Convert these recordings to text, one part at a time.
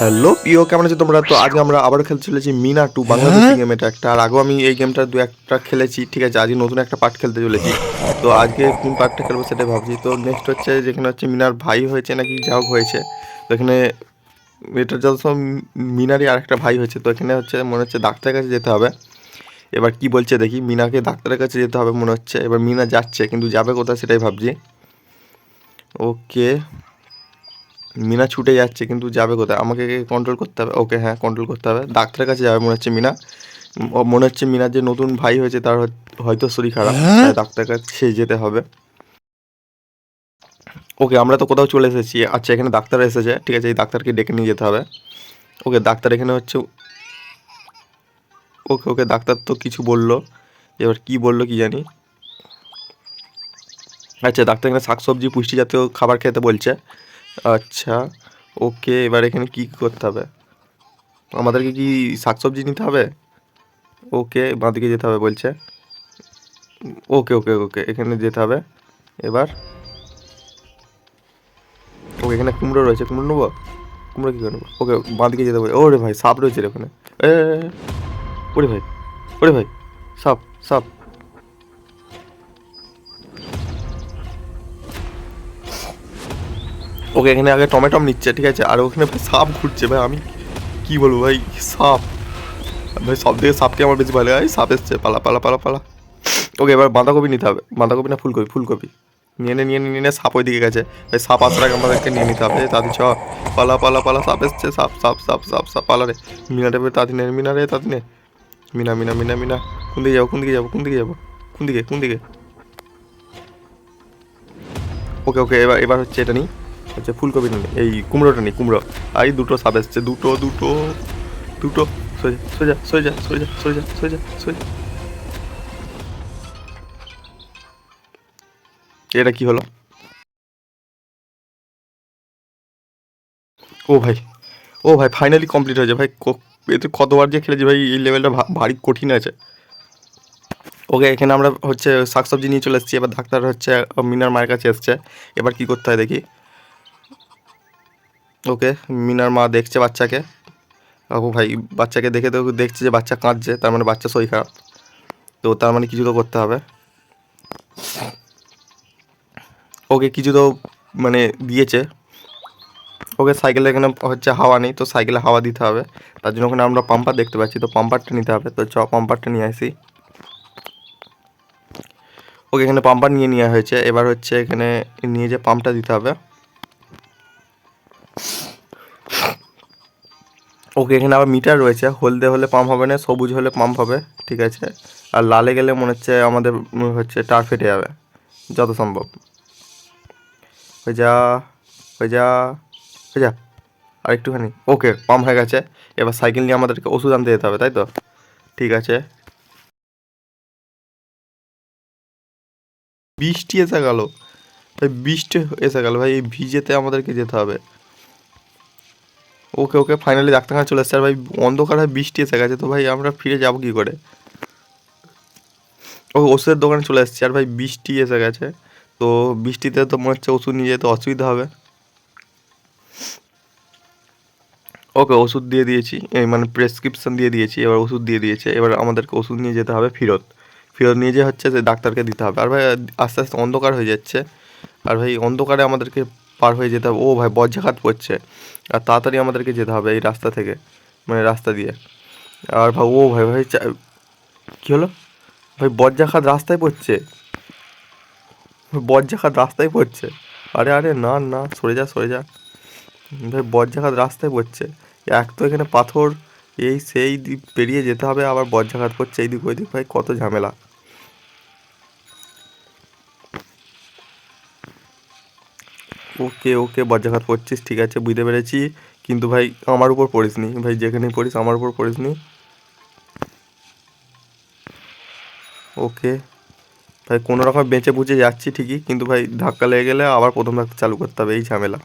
Hello প্রিয় কেমন আছে তোমরা? তো আজকে আমরা আবার খেলতে চলেছি মিনা টু বাংলাদেশি গেম এটা। একটা আর আগেও আমি এই গেমটা দু একটা খেলেছি ঠিক আছে? আজকে নতুন একটা পার্ট খেলতে চলেছি। তো আজকে কোন পার্টটা খেলব সেটাই ভাবছি। তো নেক্সট হচ্ছে যেখানে হচ্ছে মিনার ভাই হয়েছে নাকি যা হোক হয়েছে। তো এখানে এটা যত সব মিনারই আরেকটা ভাই হয়েছে। তো এখানে হচ্ছে মনে হচ্ছে ডাক্তারের কাছে যেতে হবে। এবার কি বলছে দেখি মিনাকে ডাক্তারের কাছে যেতে হবে মনে হচ্ছে। এবার মিনা যাচ্ছে কিন্তু যাবে কোথায় সেটাই ভাবছি। ওকে মিনা ছুটে যাচ্ছে কিন্তু যাবে কোথায়? আমাকে কন্ট্রোল করতে হবে। ওকে হ্যাঁ কন্ট্রোল করতে হবে। ডাক্তারের কাছে যাবে মনে হচ্ছে মিনা। মনে হচ্ছে মিনার যে নতুন ভাই হয়েছে তার হয়তো শরীর খারাপ। ডাক্তারের কাছে যেতে হবে। ওকে আমরা তো কোথাও চলে এসেছি। আচ্ছা এখানে ডাক্তার এসেছে। ঠিক আছে এই ডাক্তারকে ডেকে নিয়ে যেতে হবে। ওকে ডাক্তার এখানে হচ্ছে ওকে ওকে ডাক্তার তো কিছু বলল। এবার কি বলল কি জানি? আচ্ছা ডাক্তার এখানে শাকসবজি পুষ্টি জাতীয় খাবার খেতে বলছে। আচ্ছা ওকে, এবার এখানে কি করতে হবে? আমাদেরকে কি শাকসবজি নিতে হবে? ওকে, বাঁদিকে যেতে হবে বলছে। ওকে ওকে ওকে, এখানে যেতে হবে। এবার ওকে, এখানে কুমড়ো রয়েছে, কুমড়ো নেব? কুমড়ো কী করে নেব? ওকে, বাঁদিকে যেতে হবে ওরে ভাই, সাপ রয়েছে ওখানে। এ, ওরে ভাই ওরে ভাই, সাপ সাপ। ওকে এখানে আগে টমেটম নিচ্ছে, ঠিক আছে? আর ওখানে সাপ ঘুরছে, ভাই আমি কি বলব ভাই? সাপ। ভাই সব থেকে সাপকে আমার বেশি ভালো হয় সাপ এসছে, পালা পালা পালা পালা। ওকে, এবার বাঁধাকপি নিতে হবে, বাঁধাকপি না ফুলকপি? ফুলকপি। নিয়ে নে, নিয়ে নিয়ে সাপ ওই দিকে গেছে। ভাই সাপ আসার আগে আমাদেরকে নিয়ে নিতে হবে। তাদের চ, পালা পালা পালা, সাপ এসছে, সাপ সাপ সাপ সাপ সাপ, পালা রে। মিনা রে তাঁতি নে, মিনা রে, তাঁতি নে। মিনা মিনা মিনা মিনা। কোন দিকে যাব, কোন দিকে যাব, কোন দিকে যাব? কোন দিকে কোন দিকে? ওকে ওকে, এবার এবার হচ্ছে এটা নিই। হচ্ছে ফুলকপি নিই এই কুমড়োটা নিই কুমড়ো। এই দুটো সাপ এসছে, দুটো দুটো দুটো। সোজা সোজা সোজা সোজা সোজা সোজা এটা কি হলো? ও ভাই ও ভাই ফাইনালি কমপ্লিট হয়েছে। ভাই এতে কতবার যে খেলেছি ভাই, এই লেভেলটা ভারী কঠিন আছে ওকে, এখানে আমরা হচ্ছে শাকসবজি নিয়ে চলে এসেছি। এবার ডাক্তার হচ্ছে, মিনার মায়ের কাছে এসছে। এবার কি করতে হয় দেখি? ওকে, মিনার মা দেখছে বাচ্চাকে। ও ভাই, বাচ্চাকে দেখে তো দেখছে যে বাচ্চা কাঁদছে, তার মানে বাচ্চা শরীর খারাপ। তো তার মানে কিছু তো করতে হবে। ওকে কিছু তো মানে দিয়েছে। ওকে সাইকেলে এখানে হচ্ছে হাওয়া নেই, তো সাইকেলে হাওয়া দিতে হবে। তার জন্য ওখানে আমরা পাম্পার দেখতে পাচ্ছি, তো পাম্পারটা নিতে হবে। তো চ পাম্পারটা নিয়ে আসি। ওকে এখানে পাম্পার নিয়ে নেওয়া হয়েছে। এবার হচ্ছে এখানে নিয়ে যে পাম্পটা দিতে হবে। ওকে এখানে আবার মিটার রয়েছে। হলদে হলে পাম্প হবে না, সবুজ হলে পাম্প হবে, ঠিক আছে? আর লালে গেলে মনে হচ্ছে আমাদের হচ্ছে টার ফেটে যাবে, যত সম্ভব। হয়ে যা হয়ে যা হয়ে যা। আর একটুখানি, ওকে পাম্প হয়ে গেছে। এবার সাইকেল নিয়ে আমাদেরকে ওষুধ আনতে যেতে হবে, তাই তো? ঠিক আছে। বৃষ্টি এসে গেল। ভাই, বৃষ্টি এসে গেল। ভাই, এই ভিজেতে আমাদেরকে যেতে হবে। ওকে ওকে ফাইনালি ডাক্তারখানা চলে এসছে। আর ভাই, অন্ধকার হয় বৃষ্টি এসে গেছে তো ভাই, আমরা ফিরে যাব কী করে? ও, ওষুধের দোকানে চলে এসছে। আর ভাই, বৃষ্টি এসে গেছে। তো বৃষ্টিতে তো মনে হচ্ছে ওষুধ নিয়ে যেতে অসুবিধা হবে। ওকে, ওষুধ দিয়ে দিয়েছি। এই মানে প্রেসক্রিপশন দিয়ে দিয়েছি। এবার ওষুধ দিয়ে দিয়েছে। এবার আমাদেরকে ওষুধ নিয়ে যেতে হবে ফেরত। ফেরত নিয়ে যে হচ্ছে যে ডাক্তারকে দিতে হবে। আর ভাই, আস্তে আস্তে অন্ধকার হয়ে যাচ্ছে। আর ভাই, অন্ধকারে আমাদেরকে পার হয়ে যেতে হবে। ও ভাই বজ্রাঘাত পড়ছে আর তাড়াতাড়ি আমাদেরকে যেতে হবে এই রাস্তা থেকে মানে রাস্তা দিয়ে। আর ভাই, ও ভাই ভাই কী হলো? ভাই, বজ্রাঘাত রাস্তায় পড়ছে? বজ্রাঘাত রাস্তায় পড়ছে? আরে আরে, না না, সরে যা সরে যা। ভাই, বজ্রাঘাত রাস্তায় পড়ছে। এক তো এখানে পাথর, এই সেই পেরিয়ে যেতে হবে, আবার বজ্রাঘাত পড়ছে এই এইদিক ওইদিক। ভাই, কত ঝামেলা। ওকে ওকে বজ্রাঘাত করছিস, ঠিক আছে, বুঝতে পেরেছি। কিন্তু ভাই, আমার উপর পড়িস নি। ভাই, যেখানেই পড়িস, আমার উপর পড়িস নি। ওকে। ভাই, কোনো রকম বেঁচে বুঝে যাচ্ছি ঠিকই, কিন্তু ভাই, ধাক্কা লেগে গেলে আবার প্রথম থাকতে চালু করতে হবে, এই ঝামেলা।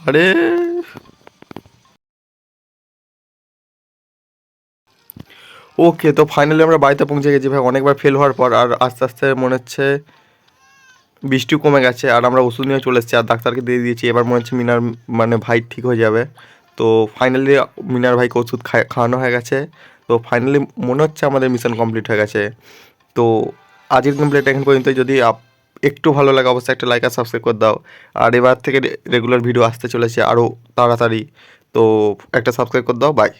আরে! ওকে তো ফাইনালি আমরা বাড়িতে পৌঁছে গেছি। ভাই, অনেকবার ফেল হওয়ার পর আর আস্তে আস্তে মনে হচ্ছে বৃষ্টিও কমে গেছে আর আমরা ওষুধ নিয়ে চলে এসেছি আর ডাক্তারকে দিয়ে দিয়েছি। এবার মনে হচ্ছে মিনার মানে ভাই ঠিক হয়ে যাবে। তো ফাইনালি মিনার ভাইকে ওষুধ খাওয়ানো হয়ে গেছে। তো ফাইনালি মনে হচ্ছে আমাদের মিশন কমপ্লিট হয়ে গেছে। তো আজকের কমপ্লিট এখন পর্যন্ত যদি আপ- একটু ভালো লাগে অবশ্যই একটা লাইক আর সাবস্ক্রাইব করে দাও। আর এবার থেকে রেগুলার ভিডিও আসতে চলেছে আরও তাড়াতাড়ি। তো একটা সাবস্ক্রাইব করে দাও। বাই